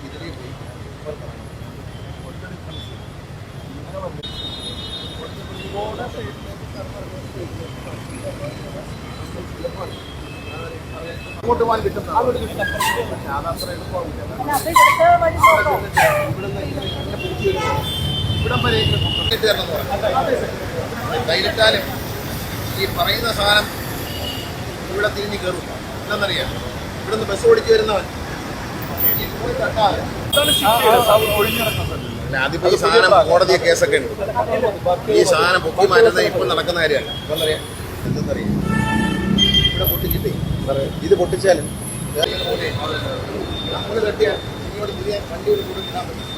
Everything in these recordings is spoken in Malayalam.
ഇതിലേ പോയി. ഇപ്പുറത്താണ്. അങ്ങോട്ട് പോകാൻ കിട്ടും പക്ഷെ അതത്ര എളുപ്പമാവില്ല. പിടിച്ച് വരുമ്പോൾ ഇവിടം വരെ. ധൈര്യത്താലും ഈ പറയുന്ന സാധനം ഇവിടെ തിരിഞ്ഞ് കയറും എന്താണെന്നറിയാം ഇവിടുന്ന് ബസ് ഓടിച്ചു വരുന്നവൻ അല്ല അതിപ്പോ ഈ സാധനം കോടതി കേസൊക്കെ ഉണ്ട് ഈ സാധനം പൊക്കി മാറ്റുന്നത് ഇപ്പൊ നടക്കുന്ന കാര്യമാണ് എന്താണെന്നറിയാം എന്തെന്നറിയാം ഇവിടെ പൊട്ടിച്ചിട്ടേ ഇത് പൊട്ടിച്ചാലും നമ്മൾ കെട്ടിയാൽ ഇങ്ങോട്ട് തിരിയാൻ വണ്ടി ഒരു കൂടെ ഇടാൻ പറ്റും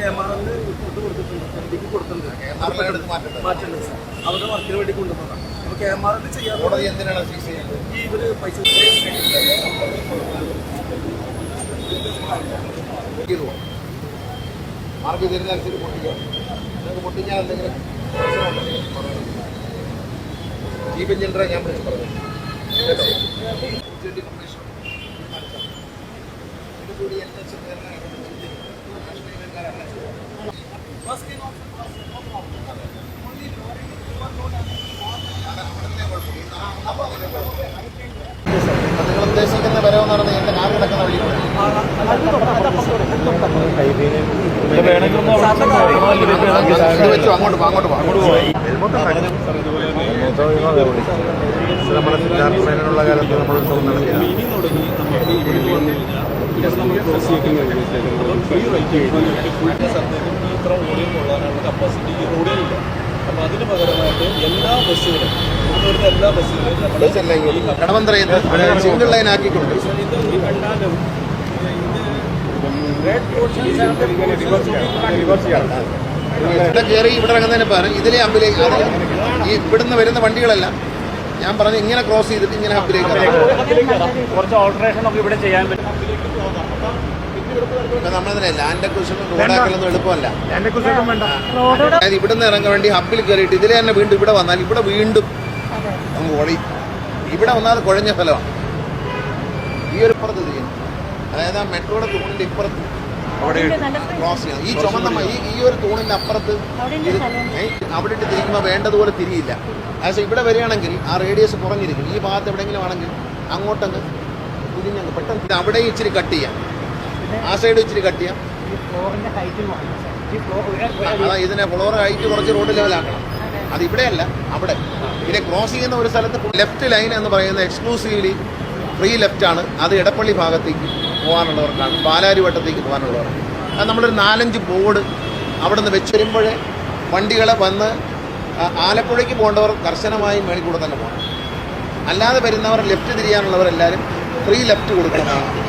ക്യാമറന്ന് ഫുഡ് കൊടുത്തിട്ടുണ്ട് ഫ്രണ്ടിക്ക് കൊടുത്തിട്ടുണ്ട്. മാറ്റുണ്ട് സാർ. അവരുടെ വർക്കിന് വേണ്ടി കൊണ്ടുവന്നതാണ് അപ്പോൾ സീസ് ചെയ്യുന്നത് ഈ ഇവർ പൈസ മാർക്ക് തരുന്നതനുസരിച്ച് പൊട്ടിക്കുക നിങ്ങൾക്ക് പൊട്ടിക്കാൻ എന്തെങ്കിലും ചീഫ് എഞ്ചിനീയറെ ഞാൻ പറഞ്ഞു കേട്ടോ? കൂടി എന്നെ ചെറുതായി നിങ്ങൾ നമ്മുടെ സിദ്ധാർത്ഥ മേനുള്ള കാലത്ത് നമ്മൾ ഉത്സവം നമ്മൾ കപ്പാസിറ്റി എല്ലാ ബസ്സുകളും എല്ലാ ബസ്സുകളും കടവന്തറയിൽ സിംഗിൾ ഈ കണ്ടാലും ഇവിടെ ഇറങ്ങുന്നതിന് പകരം ഇതിലെ അമ്പിലേക്ക് ഈ ഇവിടുന്ന് വരുന്ന വണ്ടികളെല്ലാം ഞാൻ പറഞ്ഞു ഇങ്ങനെ ക്രോസ് ചെയ്തിട്ട് ഇങ്ങനെ ഹബിലേക്ക്. കുറച്ച് ഓൾട്ടറേഷൻ ഒക്കെ ഇവിടെ ചെയ്യാൻ പറ്റും. നമ്മൾ നമ്മളതിനെ ലാൻഡ് അക്വിസിഷൻ റോഡാക്കലൊന്നും എളുപ്പമല്ല. അതായത് ഇവിടെ വേണ്ട. അതായത് ഇവിടുന്ന് ഇറങ്ങാൻ വേണ്ടി ഹബിൽ കയറിയിട്ട് ഇതിലെ തന്നെ വീണ്ടും ഇവിടെ വന്നാൽ ഇവിടെ വീണ്ടും അങ്ങ് ഓടി ഇവിടെ വന്നാൽ കുഴഞ്ഞ സ്ഥലമാണ് ഈ ഒരു പുറത്ത് ചെയ്യും അതായത് ആ മെട്രോയുടെ തൂണിന്റെ ഇപ്പുറത്ത് അവിടെ ക്രോസ് ചെയ്യണം. ഈ ചുമന്ന ഈ ഈ ഒരു തൂണിന്റെ അപ്പുറത്ത് അവിടെ ഇട്ട് തിരിക്കുമ്പോൾ വേണ്ടതുപോലെ തിരിയില്ല. ആസ് ഇവിടെ വരികയാണെങ്കിൽ ആ റേഡിയസ് കുറഞ്ഞിരിക്കും. ഈ ഭാഗത്ത് എവിടെയെങ്കിലും ആണെങ്കിൽ അങ്ങോട്ടങ്ങ് തിരിഞ്ഞങ്ങ് പെട്ടെന്ന് ഇത് അവിടെ ഇച്ചിരി കട്ട് ചെയ്യാം. ആ സൈഡ് ഇച്ചിരി കട്ട് ചെയ്യാം. ഇതിനെ ഫ്ലോർ ഹൈറ്റ് കുറച്ച് റോഡ് ലെവലാക്കണം അത്. ഇവിടെയല്ല അവിടെ. പിന്നെ ക്രോസ് ചെയ്യുന്ന ഒരു സ്ഥലത്ത് ലെഫ്റ്റ് ലൈൻ എന്ന് പറയുന്നത് എക്സ്ക്ലൂസീവ്ലി ഫ്രീ ലെഫ്റ്റാണ് അത് ഇടപ്പള്ളി ഭാഗത്തേക്ക് പോകാനുള്ളവർക്കാണ്. പാലാരിവട്ടത്തേക്ക് പോകാനുള്ളവർക്ക് അത് നമ്മളൊരു നാലഞ്ച് ബോർഡ് അവിടെ നിന്ന് വെച്ച് വരുമ്പോഴേ വണ്ടികളെ വന്ന് ആലപ്പുഴയ്ക്ക് പോകേണ്ടവർ കർശനമായും മേളിക്കൂടെ തന്നെ പോകണം. അല്ലാതെ വരുന്നവർ ലെഫ്റ്റ് തിരിയാനുള്ളവരെല്ലാവരും ഫ്രീ ലെഫ്റ്റ് കൊടുക്കണമെന്നാണ്